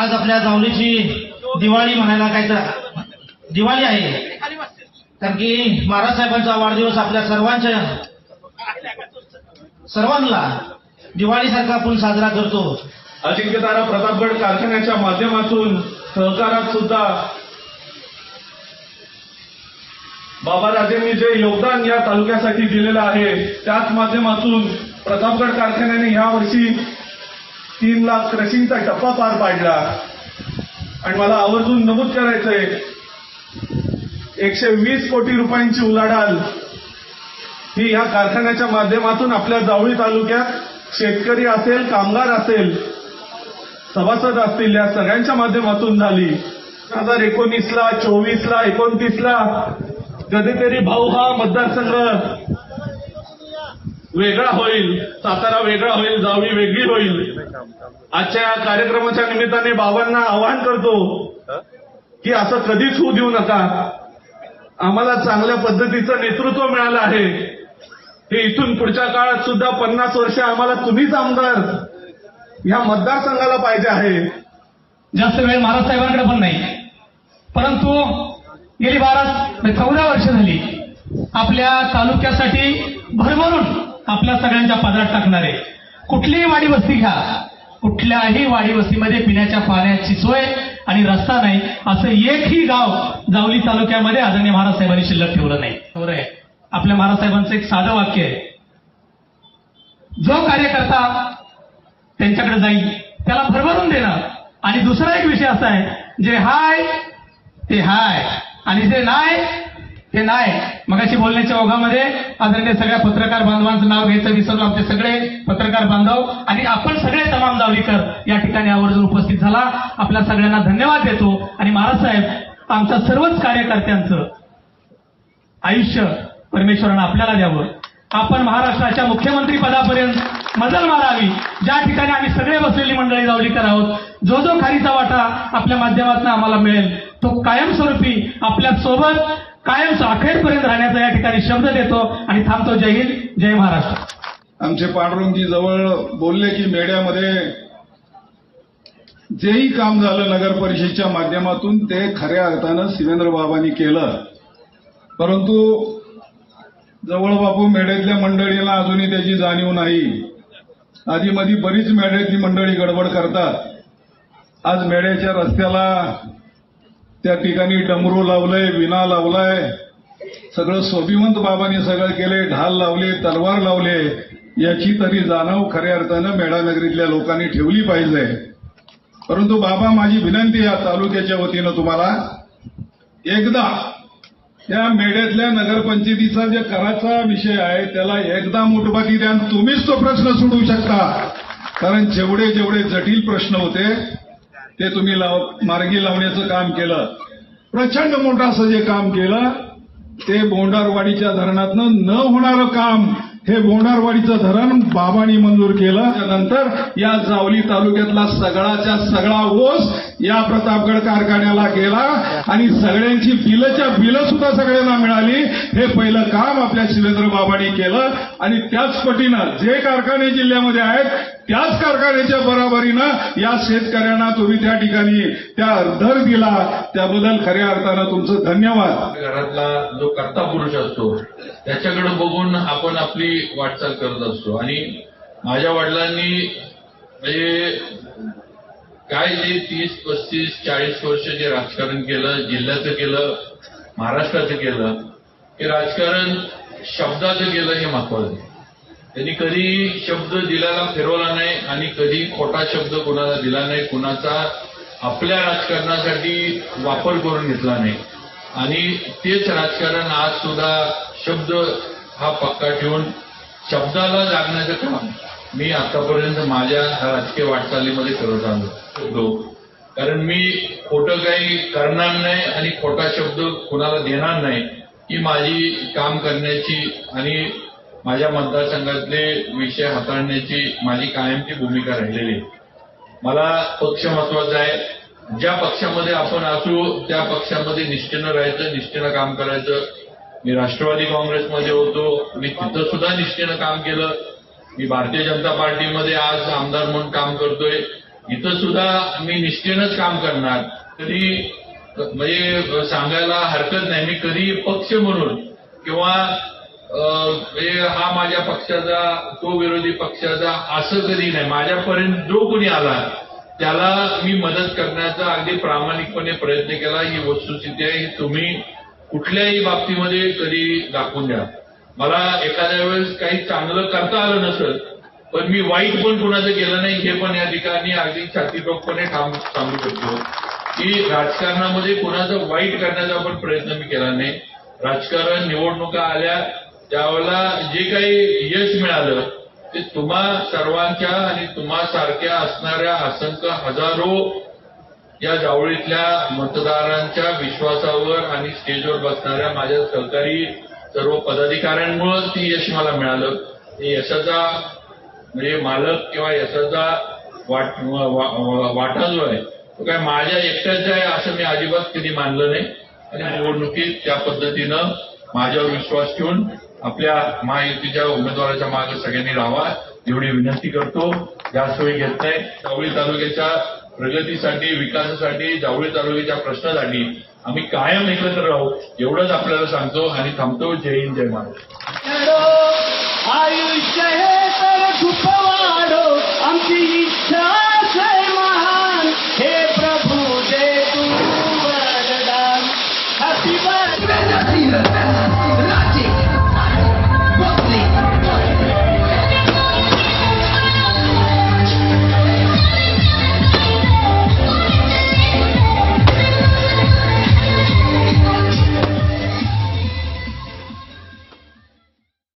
आज आपल्या जावलीची दिवाळी म्हणायला काय तर दिवाळी आहे. कारण की महाराज साहेबांचा वाढदिवस आपल्या सर्वांच्या सर्वांना दिवाळीसारखा आपण साजरा करतो. अजिंक्यतारा प्रतापगड कारखान्याच्या माध्यमातून सहकारात सुद्धा बाबाराजेंनी जे योगदान या तालुक्यासाठी दिलेलं आहे त्याच माध्यमातून प्रतापगड कारखान्याने यावर्षी तीन लाख क्रशिंगचा टप्पा पार पाडला. आणि मला आवर्जून नमूद करायचंय एकशे वीस कोटी रुपयांची उलाढाल ही या कारखान्याच्या माध्यमातून आपल्या जावळी तालुक्यात शेतकरी असेल कामगार असेल सभासद असतील या सगळ्यांच्या माध्यमातून झाली. दोन हजार एकोणीसला चोवीसला एकोणतीसला कधीतरी भाऊ हा मतदारसंघ वेगळा होईल सातारा वेगळा होईल जावळी वेगळी होईल. आजच्या या कार्यक्रमाच्या निमित्ताने बाबांना आवाहन करतो की असं कधीच होऊ देऊ नका. आम्हाला चांगल्या पद्धतीचं नेतृत्व मिळालं आहे. हे इथून पुढच्या काळात सुद्धा पन्नास वर्ष आम्हाला तुम्हीच आमदार ह्या मतदारसंघाला पाहिजे आहे. जास्त वेळ महाराज साहेबांकडे पण नाही. परंतु गेली बारा चौदा वर्ष झाली आपल्या तालुक्यासाठी भरभरून आपल्या सगळ्यांच्या पदरात टाकणारे कुठलीही वाडी वस्ती घ्या. कुठल्याही वाडी वस्तीमध्ये पिण्याच्या पाण्याची सोय आणि रस्ता नाही. असं एकही गाव जावली तालुक्यामध्ये आदरणीय महाराज साहेबांनी शिल्लक ठेवलं नाही. बरोबर आहे. आपल्या महाराज साहेबांचं एक साधं वाक्य आहे. जो कार्यकर्ता त्यांच्याकडे जाईल त्याला भरभरून देणं. आणि दुसरा एक विषय असा आहे जे हाय ते हाय. आणि जे नाही ते नाही. मगाशी बोलण्याच्या ओघामध्ये आदरणीय सगळ्या पत्रकार बांधवांचं नाव घ्यायचं विसरलो आमचे सगळे पत्रकार बांधव. आणि आपण सगळे तमाम जावलीकर या ठिकाणी आवर्जून उपस्थित झाला. आपल्या सगळ्यांना धन्यवाद देतो. आणि महाराज साहेब आमच्या सर्वच कार्यकर्त्यांचं आयुष्य परमेश्वरानं आपल्याला द्यावं. आपण महाराष्ट्राच्या मुख्यमंत्री पदापर्यंत मजल मारावी. ज्या ठिकाणी आम्ही सगळे बसलेली मंडळी जावलीकर आहोत जो जो खारीचा वाटा आपल्या माध्यमातून आम्हाला मिळेल तो कायमस्वरूपी आपल्यासोबत कायम अखेरपर्यंत राहण्याचा या ठिकाणी शब्द देतो आणि थांबतो. जय हिंद जय महाराष्ट्र. आमचे पांडुरंगजी जवळ बोलले की मेड्यामध्ये जेही काम झालं नगर परिषदेच्या माध्यमातून ते खऱ्या अर्थानं शिवेंद्र बाबांनी केलं. परंतु जवळ बापू मेढ्यातल्या मंडळीला अजूनही त्याची जाणीव नाही. आधीमधी बरीच मेढ्यातली मंडळी गडबड करतात. आज मेढ्याच्या रस्त्याला त्या ठिकाणी डमरू लावलंय विना लावलाय. सगळं स्वाभिवंत बाबांनी सगळं केलंय ढाल लावले तलवार लावले. याची तरी जाणव खऱ्या अर्थानं मेढानगरीतल्या लोकांनी ठेवली पाहिजे. परंतु बाबा माझी विनंती या तालुक्याच्या वतीनं तुम्हाला एकदा त्या मेढ्यातल्या नगरपंचायतीचा जे कराचा विषय आहे त्याला एकदा मोठबाती द्या तुम्हीच तो प्रश्न सोडवू शकता. कारण जेवढे जेवढे जटिल प्रश्न होते ते तुम्ही लाव मार्गी लावण्याचं काम केलं. प्रचंड मोठं असं जे काम केलं ते बोंडारवाडीच्या धरणातनं न होणारं काम हे बोंडारवाडीचं धरण बाबांनी मंजूर केलं. त्यानंतर या जावली तालुक्यातला सगळाच्या सगळा ओस या प्रतापगड कारखान्याला गेला आणि सगळ्यांची बिलच्या बिलं सुद्धा सगळ्यांना मिळाली. हे पहिलं काम आपल्या शिवेंद्र बाबांनी केलं. आणि त्याच पटीनं जे कारखाने जिल्ह्यामध्ये आहेत त्याच कारखान्याच्या बरोबरीनं या शेतकऱ्यांना तुम्ही त्या ठिकाणी त्या दर दिला. त्याबद्दल खऱ्या अर्थानं तुमचं धन्यवाद. घरातला जो कर्ता पुरुष असतो त्याच्याकडे बघून आपण आपली वाटचाल करत असतो. आणि माझ्या वडिलांनी म्हणजे काय जे तीस पस्तीस चाळीस वर्ष जे राजकारण केलं जिल्ह्याचं केलं महाराष्ट्राचं केलं हे राजकारण शब्दाचं केलं हे महत्वाचं त्यांनी कधी शब्द दिल्याला फिरवला नाही आणि कधी खोटा शब्द कोणाला दिला नाही कुणाचा आपल्या राजकारणासाठी वापर करून घेतला नाही. आणि तेच राजकारण आज सुद्धा शब्द हा पक्का ठेवून शब्दाला जागण्याचं काम मी आतापर्यंत माझ्या राजकीय वाटचालीमध्ये करत आलो. होतो कारण मी खोटं काही करणार नाही आणि खोटा शब्द कुणाला देणार नाही ही माझी काम करण्याची आणि माझ्या मतदारसंघातले विषय हाताळण्याची माझी कायमची भूमिका राहिलेली आहे. मला पक्ष महत्त्वाचा आहे. ज्या पक्षामध्ये आपण असू त्या पक्षामध्ये निष्ठेनं राहायचं निष्ठेनं काम करायचं. मी राष्ट्रवादी काँग्रेसमध्ये होतो. मी तिथं सुद्धा निष्ठेनं काम केलं. मी भारतीय जनता पार्टीमध्ये आज आमदार म्हणून काम करतोय. इथं सुद्धा मी निष्ठेनंच काम करणार. कधी म्हणजे सांगायला हरकत नाही. मी कधी पक्ष म्हणून किंवा म्हणजे हा माझ्या पक्षाचा तो विरोधी पक्षाचा असं कधी नाही. माझ्यापर्यंत जो कोणी आला त्याला मी मदत करण्याचा अगदी प्रामाणिकपणे प्रयत्न केला. ही वस्तुस्थिती आहे. ही तुम्ही कुठल्याही बाबतीमध्ये कधी दाखवून द्या. मला एखाद्या वेळेस काही चांगलं करता आलं नसेल पण मी वाईट पण कुणाचं केलं नाही हे पण या ठिकाणी अगदी छातीटोकपणे ठाम सांगू शकतो की राजकारणामध्ये कुणाचं वाईट करण्याचा पण प्रयत्न मी केला नाही. राजकारण निवडणुका आल्या त्यावेळेला जे काही यश मिळालं ते तुम्हा सर्वांच्या आणि तुम्हा सारख्या असणाऱ्या असंख्य हजारो या जावळीतल्या मतदारांच्या विश्वासावर आणि स्टेजवर बसणाऱ्या माझ्या सहकारी सर्व पदाधिकाऱ्यांमुळं ती यश मला मिळालं. हे यशाचा म्हणजे मालक किंवा यशाचा वाट वाटा जो आहे तो काय माझ्या एकट्याचा आहे असं मी अजिबात कधी मानलं नाही. आणि निवडणुकीत त्या पद्धतीनं माझ्यावर विश्वास ठेवून आपल्या महायुतीच्या उमेदवाराच्या मागे सगळ्यांनी राहावा एवढी विनंती करतो. जास्त वेळ घेत नाही. सावळी तालुक्याच्या प्रगतीसाठी विकासासाठी जावळी तालुक्याच्या प्रश्नासाठी आम्ही कायम एकत्र राहू एवढंच आपल्याला सांगतो आणि थांबतो. जय हिंद जय महाराज आयुष्य